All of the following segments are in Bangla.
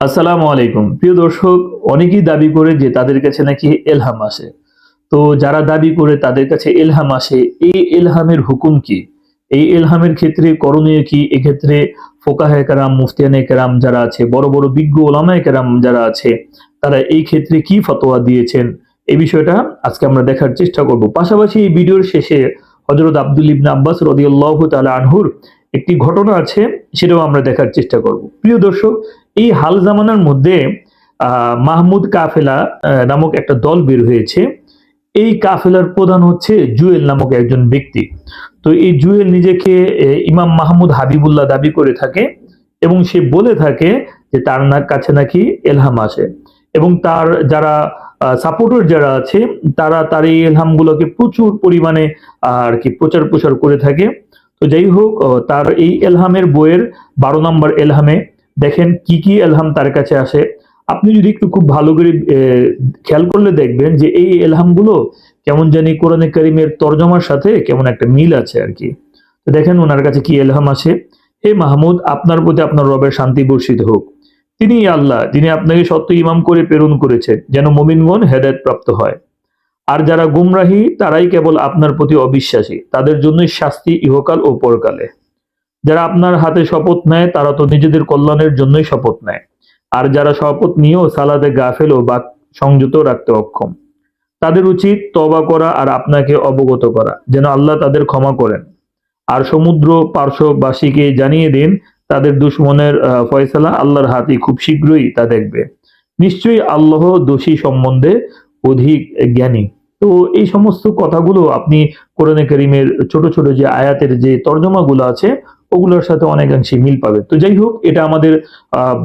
আসসালামু আলাইকুম। প্রিয় দর্শক, অনেকেই দাবি করে যে তাদের কাছে নাকি এলহাম আসে। তো যারা দাবি করে তাদের কাছে এলহাম আসে, এই এলহামের হুকুম কি? এই এলহামের ক্ষেত্রে করণীয় কি? এক্ষেত্রে ফোকাহে কেরাম, মুফতিয়ানে কেরাম যারা আছে, বড় বড় বিজ্ঞ ওলামায় কেরাম যারা আছে, তারা এই ক্ষেত্রে কি ফতোয়া দিয়েছেন? এই বিষয়টা আজকে আমরা দেখার চেষ্টা করব। পাশাপাশি এই ভিডিওর শেষে হজরত আব্দুল ইবনা আব্বাস রদিয়াল্লাহ তালা আনহুর একটি ঘটনা আছে, সেটাও আমরা দেখার চেষ্টা করব। প্রিয় দর্শক এই হাল জামানার মধ্যে মাহমুদ কাফেলা নামক একটা দল বের হয়েছে। এই কাফেলার প্রধান হচ্ছে জুয়েল নামক একজন ব্যক্তি। তো এই জুয়েল নিজেকে ইমাম মাহমুদ হাবিবুল্লাহ দাবি করে থাকে এবং সে বলে থাকে যে তার না, কাছে নাকি এলহাম আসে এবং তার যারা সাপোর্টার যারা আছে, তারা তার এই এলহামগুলোকে প্রচুর পরিমাণে, আর কি প্রচার প্রসার করে থাকে। তো যাই হোক তার এই এলহামের বইয়ের বারো নম্বর এলহামে দেখেন কি কি এলহাম তার কাছে আসে। আপনি যদি একটু খুব ভালো করে খেয়াল করলে দেখবেন যে এই এলহামগুলো কেমন জানি কোরআনে করিমের তর্জমার সাথে কেমন একটা মিল আছে আর কি। তো দেখেন ওনার কাছে কি এলহাম আছে হে মাহমুদ, আপনার প্রতি আপনার রবের শান্তি বর্ষিত হোক। তিনি আল্লাহ, যিনি আপনাকে সত্য ইমাম করে প্রেরণ করেছেন যেন মোমিনগণ হেদায়ত প্রাপ্ত হয়। আর যারা গুমরাহী, তারাই কেবল আপনার প্রতি অবিশ্বাসী। তাদের জন্যই শাস্তি ইহকাল ও পরকালে। যারা আপনার হাতে শপথ নেয়, তারা তো নিজেদের কল্যাণের জন্যই শপথ নেয়। আর যারা শপথ নিয়েও সালাদে গাফেল ও বাক সংযত রাখতে অক্ষম, তাদের উচিত তবা করা আর আপনাকে অবগত করা, যেন আল্লাহ তাদের ক্ষমা করেন। আর সমুদ্র পার্শ্ববাসীকে জানিয়ে দিন, তাদের দুশ্মনের ফয়সালা আল্লাহর হাতে খুব শীঘ্রই তা দেখবে। নিশ্চয়ই আল্লাহ দোষী সম্বন্ধে অধিক জ্ঞানী। তো এই সমস্ত কথাগুলো আপনি কোরআনে করিমের ছোট ছোট যে আয়াতের যে তর্জমাগুলো আছে ওগুলোর সাথে অনেকাংশে মিল পাবে। তো যাই হোক, এটা আমাদের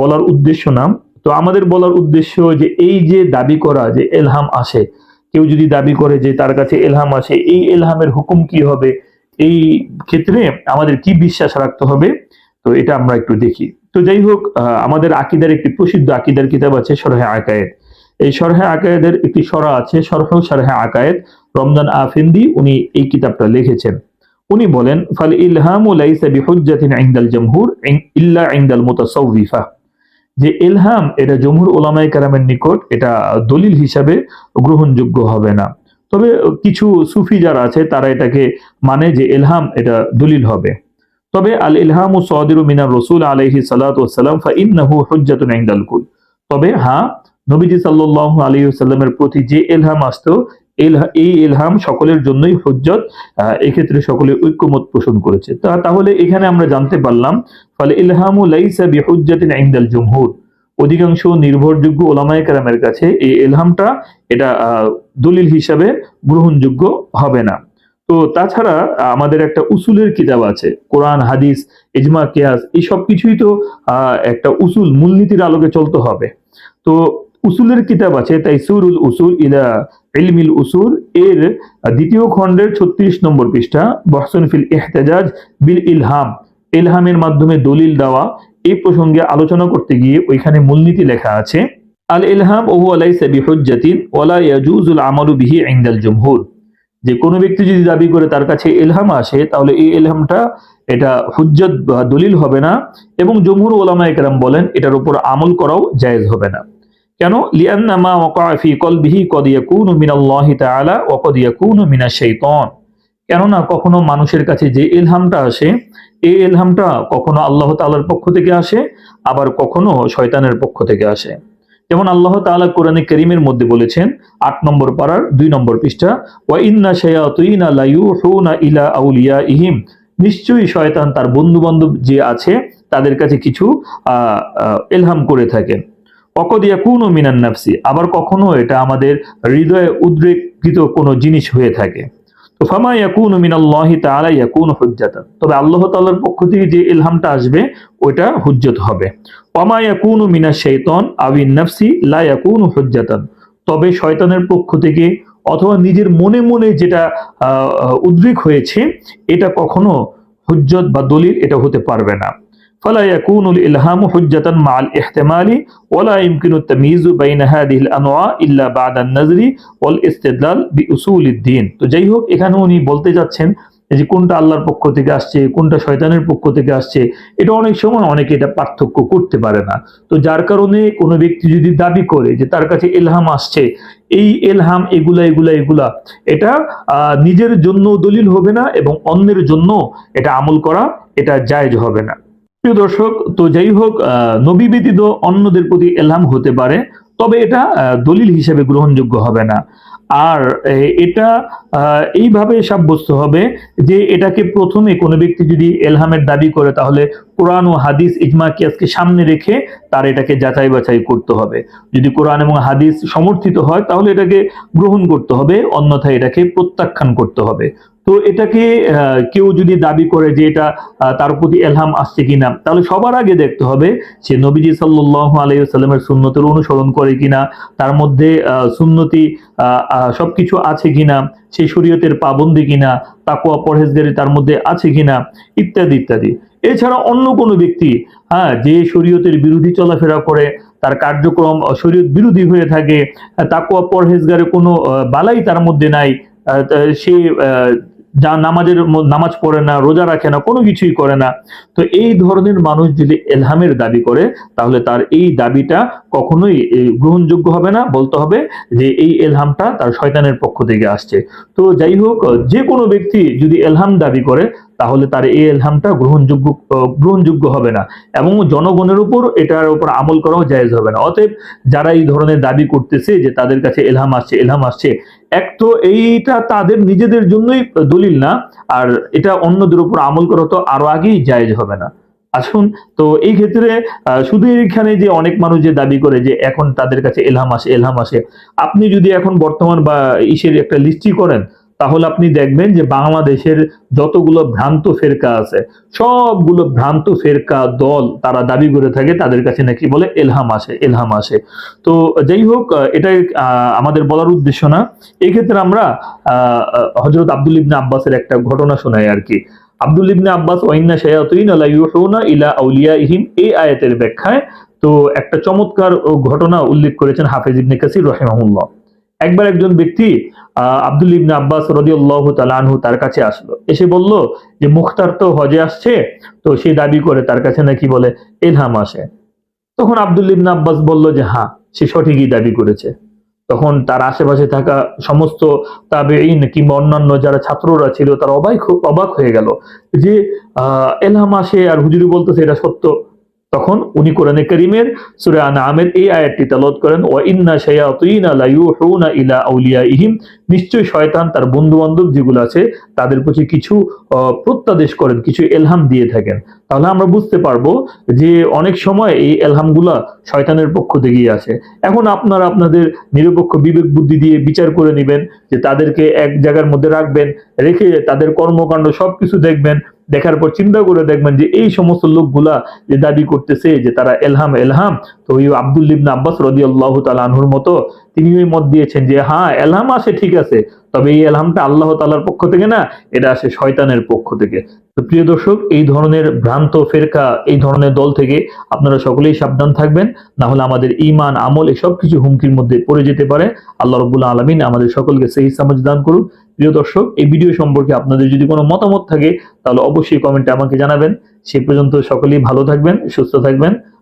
বলার উদ্দেশ্য না তো আমাদের বলার উদ্দেশ্য যে এই যে দাবি করা যে এলহাম আসে, কেউ যদি দাবি করে যে তার কাছে এলহাম আসে, এই এলহামের হুকুম কি হবে? এই ক্ষেত্রে আমাদের কি বিশ্বাস রাখতে হবে? তো এটা আমরা একটু দেখি। তো যাই হোক আমাদের আকিদার একটি প্রসিদ্ধ আকিদার কিতাব আছে সরহে আকায়েদ। এই সরহে আকায়েদের একটি সরা আছে সরহ সরহে আকায়েদ। রমজান আফিন্দি উনি এই কিতাবটা লিখেছেন। উনি বলেন ফাল ইলহামু লাইসা বিহুজ্জাতিন ইনদাল জামহুর ইল্লা ইনদাল মুতাসাউফিফা যে ইলহাম, এটা জমহুর ওলামায়ে কেরামের নিকট, এটা দলিল হিসাবে গ্রহণযোগ্য হবে না। তবে কিছু সুফি যারা আছে, তারা এটাকে মানে যে ইলহাম, এটা দলিল হবে। তবে আল ইলহামু সাদিরু মিনার রসুল আলাইহি সালাতু ওয়াসসালাম ফা ইন্নাহু হুজ্জাতুন ইনদাল কুল। তবে হ্যাঁ নবীজি সাল্লাল্লাহু আলাইহি ওয়াসাল্লামের প্রতি যে ইলহাম আসতো এই ইলহাম সকলের জন্যই হুজ্জত এক্ষেত্রে সকলে ঐক্যমত পোষণ করেছে। তা তাহলে এখানে আমরা জানতে পারলাম, ফলে ইলহামু লাইসা বিহুজ্জাতিন ইনদাল জুমহুর। অধিকাংশ নির্ভরযোগ্য ওলামায়ে কেরামের কাছে এই এলহামটা এটা দলিল হিসাবে গ্রহণযোগ্য হবে না। তো তাছাড়া আমাদের একটা উসুলের কিতাব আছে, কোরআন, হাদিস, ইজমা, কিয়াস, এই সব কিছুই তো একটা উসুল, মূলনীতির আলোকে চলতে হবে। তো উসুলের কিতাব আছে তাই সুরুল উসুল ইলা ইলমিল উসুল এর দ্বিতীয় খণ্ডের ছত্রিশ নম্বর পৃষ্ঠা, বহসন ফিল ইহতেজাজ বিল ইলহাম। ইলহামের মাধ্যমে দলিল দেওয়া, এই প্রসঙ্গে আলোচনা করতে গিয়ে ওইখানে মূলনীতি লেখা আছে, আল ইলহাম ওহু আলাইসা বিহুজ্জাতিন ওয়ালা ইয়াজুজুল আমালু বিহি ইনদাল জমহুর। যে কোনো ব্যক্তি যদি দাবি করে তার কাছে এলহাম আসে, তাহলে এই এলহামটা এটা হুজ্জত বা দলিল হবে না এবং জমহুর ওলামা একরাম বলেন, এটার উপর আমল করাও জায়েজ হবে না। কেন? লিআন্না মা কলবিহি কদ ইয়াকুনু মিনাল্লাহি তাআলা ওয়া কদ ইয়াকুনু মিনাশ শাইতান। কেননা কখনো মানুষের কাছে যে এলহামটা আসে, এই এলহামটা কখনো আল্লাহ তাআলার পক্ষ থেকে আসে, আবার কখনো শয়তানের পক্ষ থেকে আসে। যেমন আল্লাহ তাআলা কোরআনে করিমের মধ্যে বলেছেন, আট নম্বর পাড়ার দুই নম্বর পৃষ্ঠা, ওয়া ইন্না শায়াতিনা লা ইউহুনা ইলা আউলিয়াইহিম। নিশ্চয়ই শয়তান তার বন্ধু বান্ধব যে আছে, তাদের কাছে কিছু ইলহাম করে থাকেন অকদ ইয়াকুনু মিনান নাফসি, আবার কখনো এটা আমাদের হৃদয়ে উদ্রেককৃত কোনো জিনিস হয়ে থাকে। তো ফামা ইয়াকুনু মিনাল্লাহি তাআলা ইয়াকুনু হুজ্জাতান তবে আল্লাহ তাআলার পক্ষ থেকে যে ইলহামটা আসবে ওটা হুজ্জত হবে। ওয়ামা ইয়াকুনু মিনাশ শাইতান আবিন নাফসি লা ইয়াকুনু হুজ্জাতান। তবে শয়তানের পক্ষ থেকে অথবা নিজের মনে মনে যেটা উদ্রেক হয়েছে, এটা কখনো হুজ্জত বা দলিল এটা হতে পারবে না। فلا يكون الإلهام حجة مع الاحتمال ولا يمكن التمييز بين هذه الأنواع إلا بعد النظر والاستدلال بأصول الدين তো যাই হোক এখানে উনি বলতে যাচ্ছেন যে কোনটা আল্লাহর পক্ষ থেকে আসছে কোনটা শয়তানের পক্ষ থেকে আসছে এটা অনেক সময় অনেকে এটা পার্থক্য করতে পারে না তো যার কারণে কোনো ব্যক্তি যদি দাবি করে যে তার কাছে এলহাম আসছে এই এলহাম এগুলা এগুলা এগুলা এটা আহ, নিজের জন্য দলিল হবে না এবং অন্যের জন্য এটা আমল করা এটা জায়েজ হবে না প্রিয় দর্শক, তো যাই হোক নবী ব্যতীত অন্যদের প্রতি এলহাম হতে পারে, তবে এটা দলিল হিসেবে গ্রহণযোগ্য হবে না। আর এটা এইভাবে সাব্যস্ত হবে যে এটাকে প্রথমে কোনো ব্যক্তি যদি এলহামের দাবি করে, তাহলে কোরআন ও হাদিস ইজমা কিয়াসকে সামনে রেখে তার এটাকে যাচাই বাছাই করতে হবে। যদি কোরআন এবং হাদিস সমর্থিত হয়, তাহলে এটাকে গ্রহণ করতে হবে, অন্যথায় এটাকে প্রত্যাখ্যান করতে হবে। তো এটাকে কেউ যদি দাবি করে যে এটা তার প্রতি এলহাম আসছে কিনা, তাহলে সবার আগে দেখতে হবে সে নবীজি সাল্লাহ আলাইসাল্লামের সুন্নতের অনুসরণ করে কিনা, তার মধ্যে সুন্নতি সবকিছু আছে কিনা সেই শরীয়তের পাবন্দি কিনা তাকুয়া পরহেজগারি তার মধ্যে আছে কিনা, ইত্যাদি ইত্যাদি। এছাড়া অন্য কোনো ব্যক্তি হ্যাঁ যে শরীয়তের বিরোধী চলাফেরা করে, তার কার্যক্রম শরীয়ত বিরোধী হয়ে থাকে তাকুয়া পরহেজগারে কোনো বালাই তার মধ্যে নাই সে যা নামাজের নামাজ পড়ে না, রোজা রাখে না, কোনো কিছুই করে না, তো এই ধরনের মানুষ যদি এলহামের দাবি করে, তাহলে তার এই দাবিটা কখনোই গ্রহণযোগ্য হবে না। বলতে হবে যে এই এলহামটা তার শয়তানের পক্ষ থেকে আসছে। তো যাই হোক, যে কোনো ব্যক্তি যদি এলহাম দাবি করে, তাহলে তার এই এলহামটা গ্রহণযোগ্য গ্রহণযোগ্য হবে না। এবং জনগণের উপর এটার উপর আমল করাও জায়েজ হবে না। অতএব যারা এই ধরনের দাবি করতেছে যে তাদের কাছে এলহাম আসছে এলহাম আসছে এক তো এইটা তাদের নিজেদের জন্যই দলিল না, আর এটা অন্যদের উপর আমল করা তো আরও আগেই জায়েজ হবে না। আসুন, তো এই ক্ষেত্রে শুধু এখানে যে অনেক মানুষ যে দাবি করে যে এখন তাদের কাছে এলহাম আসে এলহাম আসে, আপনি যদি এখন বর্তমান বা ইসের একটা লিস্টি করেন তাহলে আপনি দেখবেন যে বাংলাদেশের যতগুলো ভ্রান্ত ফেরকা আছে, সবগুলো ভ্রান্ত ফেরকা দল তারা দাবি করে থাকে, তাদের কাছে নাকি বলে এলহাম আসে এলহাম আসে। তো যাই হোক এটাই আমাদের বলার উদ্দেশ্য না। এই ক্ষেত্রে আমরা হজরত আব্দুল ইবনে আব্বাসের একটা ঘটনা শোনাই আর কি। আব্দুল ইবনে আব্বাস, ওয়াইন্না শায়াতুইন আলা ইউহুনা ইলা আউলিয়াইহিম এই আয়াতের ব্যাখ্যায় তো একটা চমৎকার ঘটনা উল্লেখ করেছেন হাফেজ ইবনে কাসির রহিমাহুল্লাহ। একবার একজন ব্যক্তি আব্দুল ইবনে আব্বাস রাদিয়াল্লাহু তাআলা আনহু তার কাছে আসলো। এসে বলল যে মুখতার তো হজে আসছে। তো সে দাবি করে তার কাছে নাকি বলে এলহাম আসে। তখন আব্দুল ইবনা আব্বাস বলল যে হ্যাঁ সে সঠিকই দাবি করেছে। তখন তার আশেপাশে থাকা সমস্ত তাবেঈন কিংবা অন্যান্য যারা ছাত্ররা ছিল তারা অবাক অবাক হয়ে গেল যে আহ, এলহাম আসে? আর হুজুরি বলতেছে এটা সত্য। তখন উনি কোরআনে করিমের সূরা আনআমের এই আয়াতটি তেলাওয়াত করেন ও ইন্না শায়াতিনা লা ইউহুনা ইলা আউলিয়াইহিম। নিশ্চয় শয়তান তার বন্ধু বান্ধব যেগুলো আছে, তাদের প্রতি কিছু প্রত্যাদেশ করেন, কিছু এলহাম দিয়ে থাকেন। তাহলে আমরা বুঝতে পারব যে অনেক সময় এই এলহামগুলা শয়তানের পক্ষ থেকেই আসে। এখন আপনারা আপনাদের নিরপেক্ষ বিবেক বুদ্ধি দিয়ে বিচার করে নেবেন যে তাদেরকে এক জায়গার মধ্যে রাখবেন, রেখে তাদের কর্মকাণ্ড সবকিছু দেখবেন দেখার পর চিন্তা করে দেখবেন যে এই সমস্ত লোকগুলা যে দাবি করতেছে যে তারা এলহাম এলহাম ওই আব্দুল ইবনে আব্বাস রাদিয়াল্লাহু তাআলা আনহুর মতো তিনি ওই মত দিয়েছেন যে হ্যাঁ এলহাম আসে, ঠিক আছে। তবে এই এলহামটা আল্লাহ তাআলার পক্ষ থেকে না, এটা আসে শয়তানের পক্ষ থেকে। তো প্রিয় দর্শক, এই ধরনের ভ্রান্ত ফেরকা, এই ধরনের দল থেকে আপনারা সকলেই সাবধান থাকবেন। না হলে আমাদের ইমান আমল এসব কিছু হুমকির মধ্যে পড়ে যেতে পারে। আল্লাহ রবুল্লা আলমিন আমাদের সকলকে সেই সামজ দান করুন প্রিয় দর্শক, এই ভিডিও সম্পর্কে আপনাদের যদি কোনো মতামত থাকে, তাহলে অবশ্যই কমেন্টে আমাকে জানাবেন। সে পর্যন্ত সকলেই ভালো থাকবেন, সুস্থ থাকবেন।